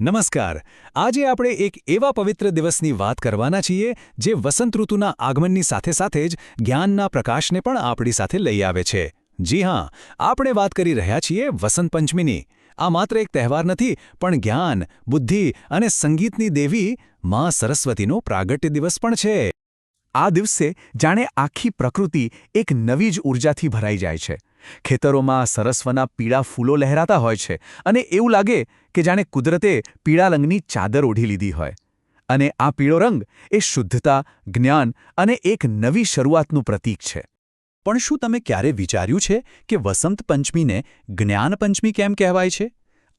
નમસ્કાર. આજે આપણે એક એવા પવિત્ર દિવસની વાત કરવાના છીએ, જે વસંત ઋતુના આગમનની સાથે સાથે જ જ્ઞાનના પ્રકાશને પણ આપણી સાથે લઈ આવે છે. જી હા, આપણે વાત કરી રહ્યા છીએ વસંત પંચમીની. આ માત્ર એક તહેવાર નથી, પણ જ્ઞાન, બુદ્ધિ અને સંગીતની દેવી માં સરસ્વતીનો પ્રાગટ્ય દિવસ પણ છે. આ દિવસે જાણે આખી પ્રકૃતિ એક નવી જ ઊર્જાથી ભરાઈ જાય છે. ખેતરોમાં સરસ્વના પીળા ફૂલો લહેરાતા હોય છે અને એવું લાગે કે જાણે કુદરતે પીળા રંગની ચાદર ઓઢી લીધી હોય. અને આ પીળો રંગ એ શુદ્ધતા, જ્ઞાન અને એક નવી શરૂઆતનું પ્રતીક છે. પણ શું તમે ક્યારે વિચાર્યું છે કે વસંત પંચમીને જ્ઞાન પંચમી કેમ કહેવાય છે?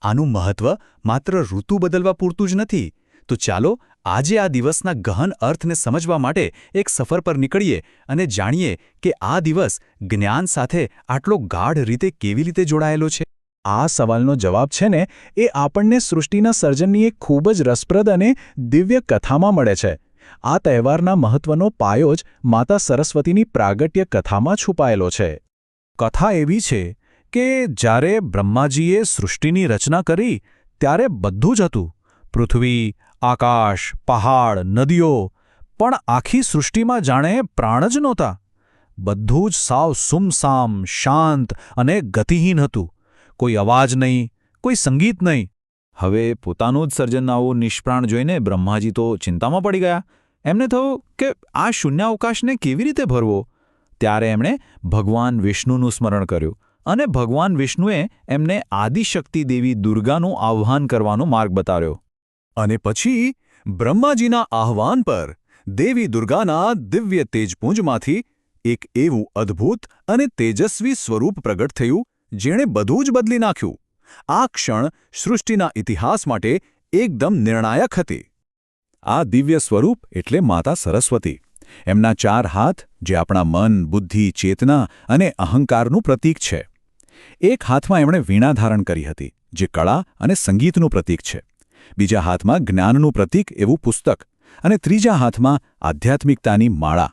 આનું મહત્વ માત્ર ઋતુ બદલવા પૂરતું જ નથી તો ચાલો આજે આ દિવસના ગહન અર્થને સમજવા માટે એક સફર પર નીકળીએ અને જાણીએ કે આ દિવસ જ્ઞાન સાથે આટલો ગાઢ રીતે કેવી રીતે જોડાયેલો છે. આ સવાલનો જવાબ છે ને, એ આપણને સૃષ્ટિના સર્જનની એક ખૂબ જ રસપ્રદ અને દિવ્ય કથામાં મળે છે. આ તહેવારના મહત્વનો પાયો જ માતા સરસ્વતીની પ્રાગટ્ય કથામાં છુપાયેલો છે. કથા એવી છે કે જ્યારે બ્રહ્માજીએ સૃષ્ટિની રચના કરી, ત્યારે બધું જ હતું. પૃથ્વી, આકાશ, પહાડ, નદીઓ, પણ આખી સૃષ્ટિમાં જાણે પ્રાણ જ નહોતા. બધું જ સાવ સુમસામ, શાંત અને ગતિહીન હતું. કોઈ અવાજ નહીં, કોઈ સંગીત નહીં. હવે પોતાનું જ સર્જન આવું નિષ્પ્રાણ જોઈને બ્રહ્માજી તો ચિંતામાં પડી ગયા. એમને થયું કે આ શૂન્યાવકાશને કેવી રીતે ભરવો? ત્યારે એમણે ભગવાન વિષ્ણુનું સ્મરણ કર્યું અને ભગવાન વિષ્ણુએ એમને આદિશક્તિ દેવી દુર્ગાનું આહ્વાન કરવાનો માર્ગ બતાવ્યો. અને પછી બ્રહ્માજીના આહવાન પર દેવી દુર્ગાના દિવ્ય તેજપુંજમાંથી એક એવું અદ્ભુત અને તેજસ્વી સ્વરૂપ પ્રગટ થયું, જેણે બધું જ બદલી નાખ્યું. આ ક્ષણ સૃષ્ટિના ઇતિહાસ માટે એકદમ નિર્ણાયક હતી. આ દિવ્ય સ્વરૂપ એટલે માતા સરસ્વતી. એમના ચાર હાથ, જે આપણા મન, બુદ્ધિ, ચેતના અને અહંકારનું પ્રતીક છે. એક હાથમાં એમણે વીણા ધારણ કરી હતી, જે કળા અને સંગીતનું પ્રતીક છે. બીજા હાથમાં જ્ઞાનનું પ્રતીક એવું પુસ્તક અને ત્રીજા હાથમાં આધ્યાત્મિકતાની માળા.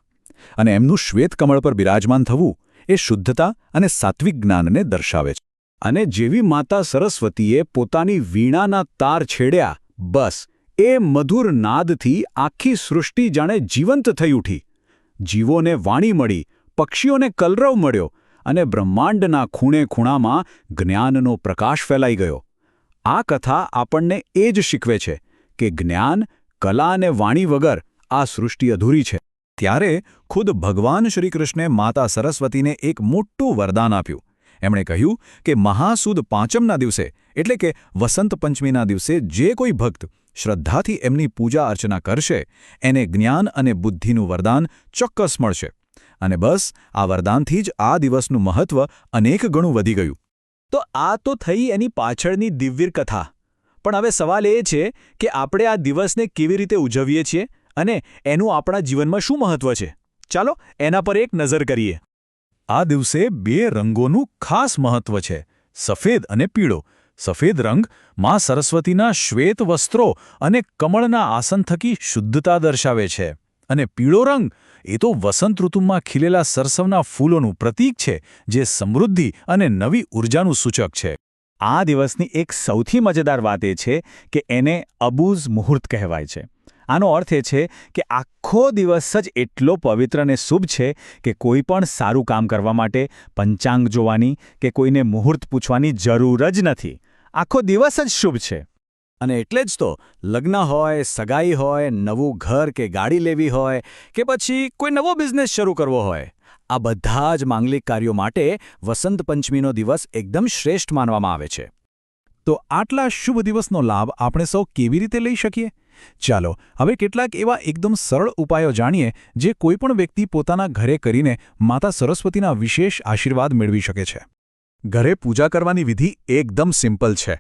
અને એમનું શ્વેતકમળ પર બિરાજમાન થવું એ શુદ્ધતા અને સાત્વિક જ્ઞાનને દર્શાવે છે. અને જેવી માતા સરસ્વતીએ પોતાની વીણાના તાર છેડ્યા, બસ, એ મધુર નાદથી આખી સૃષ્ટિ જાણે જીવંત થઈ ઉઠી. જીવોને વાણી મળી, પક્ષીઓને કલરવ મળ્યો અને બ્રહ્માંડના ખૂણે ખૂણામાં જ્ઞાનનો પ્રકાશ ફેલાઈ ગયો. આ કથા આપણને એ જ શીખવે છે કે જ્ઞાન, કલા અને વાણી વગર આ સૃષ્ટિ અધૂરી છે. ત્યારે ખુદ ભગવાન શ્રીકૃષ્ણે માતા સરસ્વતીને એક મોટું વરદાન આપ્યું. એમણે કહ્યું કે મહાસુદ પાંચમના દિવસે, એટલે કે વસંત પંચમીના દિવસે જે કોઈ ભક્ત શ્રદ્ધાથી એમની પૂજા અર્ચના કરશે, એને જ્ઞાન અને બુદ્ધિનું વરદાન ચોક્કસ મળશે. અને બસ, આ વરદાનથી જ આ દિવસનું મહત્વ અનેક ગણું વધી ગયું. તો આ તો થઈ એની પાછળની દિવ્ય કથા. પણ હવે સવાલ એ છે કે આપણે આ દિવસને કેવી રીતે ઉજવીએ છીએ અને એનું આપણા જીવનમાં શું મહત્વ છે? ચાલો એના પર એક નજર કરીએ. આ દિવસે બે રંગોનું ખાસ મહત્વ છે, સફેદ અને પીળો. સફેદ રંગમાં સરસ્વતીના શ્વેત વસ્ત્રો અને કમળના આસન થકી શુદ્ધતા દર્શાવે છે. અને પીળો રંગ? એ તો વસંત ઋતુમાં ખીલેલા સરસવના ફૂલોનું પ્રતીક છે, જે સમૃદ્ધિ અને નવી ઊર્જાનું સૂચક છે. આ દિવસની એક સૌથી મજેદાર વાત એ છે કે એને અબૂઝ મુહૂર્ત કહેવાય છે. આનો અર્થ એ છે કે આખો દિવસ જ એટલો પવિત્ર અને શુભ છે કે કોઈ પણ સારું કામ કરવા માટે પંચાંગ જોવાની કે કોઈને મુહૂર્ત પૂછવાની જરૂર જ નથી. આખો દિવસ જ શુભ છે. અને એટલે જ તો લગ્ન હોય, સગાઈ હોય, નવું ઘર કે ગાડી લેવી હોય કે પછી કોઈ નવો બિઝનેસ શરૂ કરવો હોય, આ બધા જ માંગલિક કાર્યો માટે વસંત પંચમીનો દિવસ એકદમ શ્રેષ્ઠ માનવામાં આવે છે. તો આટલા શુભ દિવસનો લાભ આપણે સૌ કેવી રીતે લઈ શકીએ? ચાલો, હવે કેટલાક એવા એકદમ સરળ ઉપાયો જાણીએ જે કોઈપણ વ્યક્તિ પોતાના ઘરે કરીને માતા સરસ્વતીના વિશેષ આશીર્વાદ મેળવી શકે છે. ઘરે પૂજા કરવાની વિધિ એકદમ સિમ્પલ છે.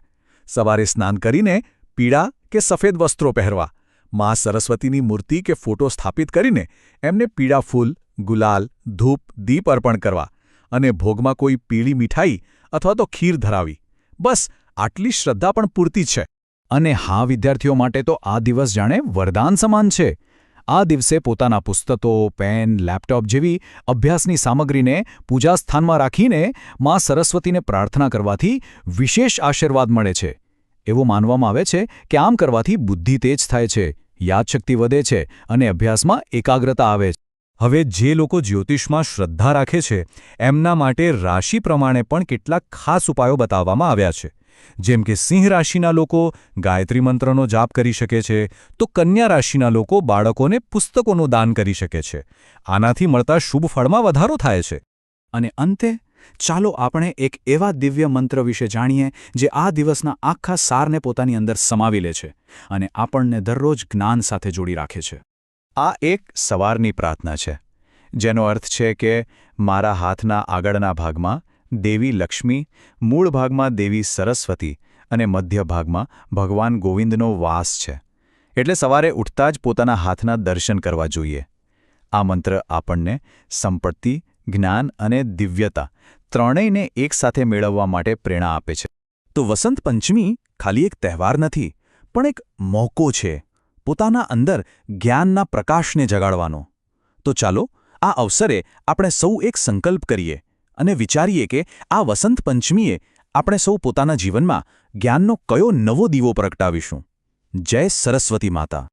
સવારે સ્નાન કરીને પીળા કે સફેદ વસ્ત્રો પહેરવા. મા સરસ્વતીની મૂર્તિ કે ફોટો સ્થાપિત કરીને એમને પીળા ફૂલ, ગુલાલ, ધૂપ, દીપ અર્પણ કરવા અને ભોગમાં કોઈ પીળી મીઠાઈ અથવા તો ખીર ધરાવી. બસ, આટલી શ્રદ્ધા પણ પૂરતી છે. અને હા, વિદ્યાર્થીઓ માટે તો આ દિવસ જાણે વરદાન સમાન છે. આ દિવસે પોતાના પુસ્તકો, પેન, લેપટોપ જેવી અભ્યાસની સામગ્રીને પૂજાસ્થાનમાં રાખીને મા સરસ્વતીને પ્રાર્થના કરવાથી વિશેષ આશીર્વાદ મળે છે. એવું માનવામાં આવે છે કે આમ કરવાથી બુદ્ધિ તેજ થાય છે, યાદશક્તિ વધે છે અને અભ્યાસમાં એકાગ્રતા આવે છે. હવે જે લોકો જ્યોતિષમાં શ્રદ્ધા રાખે છે, એમના માટે રાશિ પ્રમાણે પણ કેટલાક ખાસ ઉપાયો બતાવવામાં આવ્યા છે. જેમ કે સિંહ રાશિના લોકો ગાયત્રી મંત્રનો જાપ કરી શકે છે, તો કન્યા રાશિના લોકો બાળકોને પુસ્તકોનું દાન કરી શકે છે. આનાથી મળતા શુભ ફળમાં વધારો થાય છે. અને અંતે, ચાલો આપણે એક એવા દિવ્ય મંત્ર વિશે જાણીએ, જે આ દિવસના આખા સારને પોતાની અંદર સમાવી લે છે અને આપણને દરરોજ જ્ઞાન સાથે જોડી રાખે છે. આ એક સવારની પ્રાર્થના છે, જેનો અર્થ છે કે મારા હાથના આગળના ભાગમાં દેવી લક્ષ્મી, મૂળ ભાગમાં દેવી સરસ્વતી અને મધ્ય ભાગમાં ભગવાન ગોવિંદનો વાસ છે. એટલે સવારે ઉઠતા જ પોતાના હાથના દર્શન કરવા જોઈએ. આ મંત્ર આપણને સંપત્તિ, જ્ઞાન અને દિવ્યતા ત્રણેયને એકસાથે મેળવવા માટે પ્રેરણા આપે છે. તો વસંત પંચમી ખાલી એક તહેવાર નથી, પણ એક મોકો છે પોતાના અંદર જ્ઞાનના પ્રકાશને જગાડવાનો. તો ચાલો, આ અવસરે આપણે સૌ એક સંકલ્પ કરીએ. અને વિચારીએ કે આ વસંત પંચમીએ આપણે સૌ પોતાના જીવનમાં જ્ઞાનનો કયો નવો દીવો પ્રગટાવીશું. જય સરસ્વતી માતા.